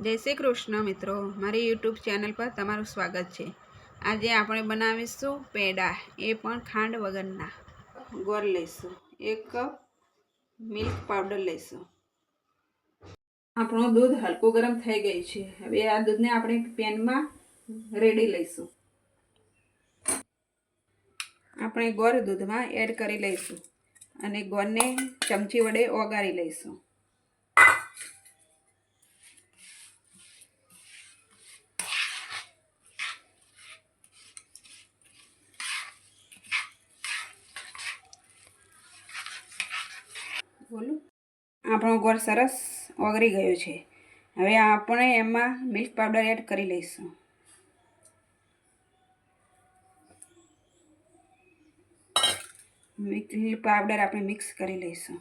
જય શ્રી કૃષ્ણ મિત્રો. મારી યુટ્યુબ ચેનલ પર તમારું સ્વાગત છે. આજે આપણે બનાવીશું પેડા. એ પણ ખાંડ વગરના. ગોળ લઈશું. એક કપ મિલ્ક પાવડર લઈશું. આપણું દૂધ હલકું ગરમ થઈ ગયું છે. હવે આ દૂધને આપણે પેનમાં રેડી લઈશું. આપણે ગોળ દૂધમાં એડ કરી લઈશું. અને ગોળને ચમચી વડે ઓગાળી લઈશું. બોલું આપણો ગોળ સરસ ઓગળી ગયો છે. હવે આપણે એમાં મિલ્ક પાવડર એડ કરી લઈશું. મિલ્ક પાવડર આપણે મિક્સ કરી લઈશું.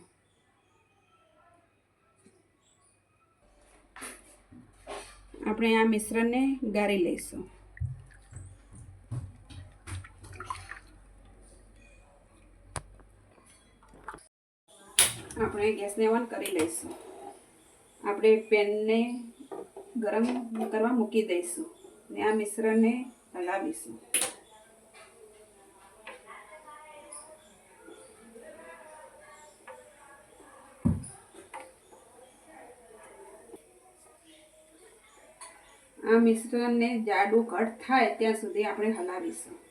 આપણે આ મિશ્રણને ગાળી લઈશું. આપણે ગેસને ઓન કરી લઈશું. આપણે પેનને ગરમ કરવા મૂકી દઈશું ને આ મિશ્રણને હલાવીશું. આ મિશ્રણને જાડું ઘટ થાય ત્યાં સુધી આપણે હલાવીશું.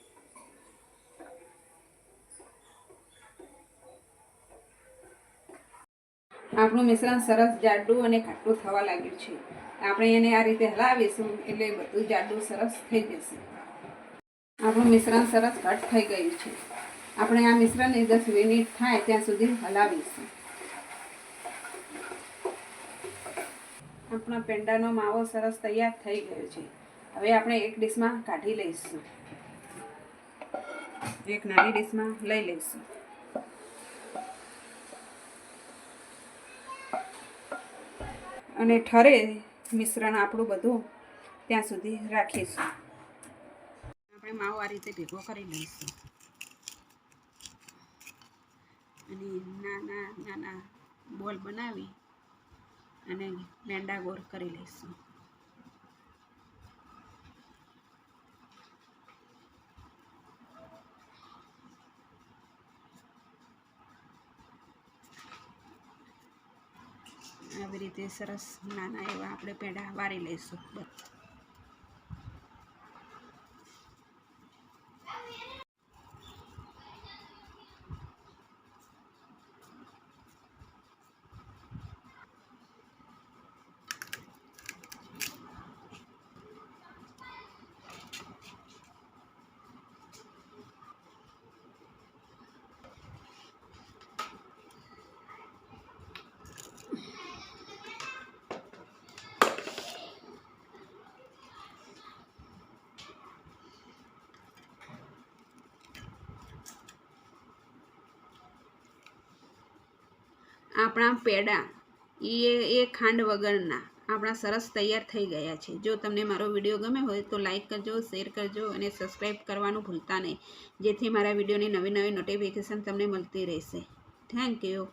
આપણું મિશ્રણ સરસ જાડું અને ખાટું થવા લાગ્યું છે. આપણે એને આ રીતે હલાવીશું એટલે બધું જાડું સરસ થઈ જશે. આપણું મિશ્રણ સરસ ઘટ થઈ ગયું છે. આપણે આ મિશ્રણને દસ મિનિટ થાય ત્યાં સુધી હલાવીશું. આપણા પેંડાનો માવો સરસ તૈયાર થઈ ગયો છે. હવે આપણે એક ડીશમાં કાઢી લઈશું. એક નાની ડીશમાં લઈ લઈશું. અને ઠરે મિશ્રણ આપણું બધું ત્યાં સુધી રાખીશું. આપણે માવો આ રીતે ભેગો કરી લઈશું. અને નાના નાના બોલ બનાવી અને મેંડા ગોળ કરી લઈશું. આવી રીતે સરસ નાના એવા આપણે પેંડા વારી લઈશું. બસ. આપણા પેડા એ એ ખાંડ વગરના આપણા સરસ તૈયાર થઈ ગયા છે. જો તમને મારો વીડિયો ગમે હોય તો લાઈક કરજો, શેર કરજો અને સબસ્ક્રાઈબ કરવાનું ભૂલતા નહીં. જેથી મારા વિડીયોની નવી નવી નોટિફિકેશન તમને મળતી રહેશે. Thank you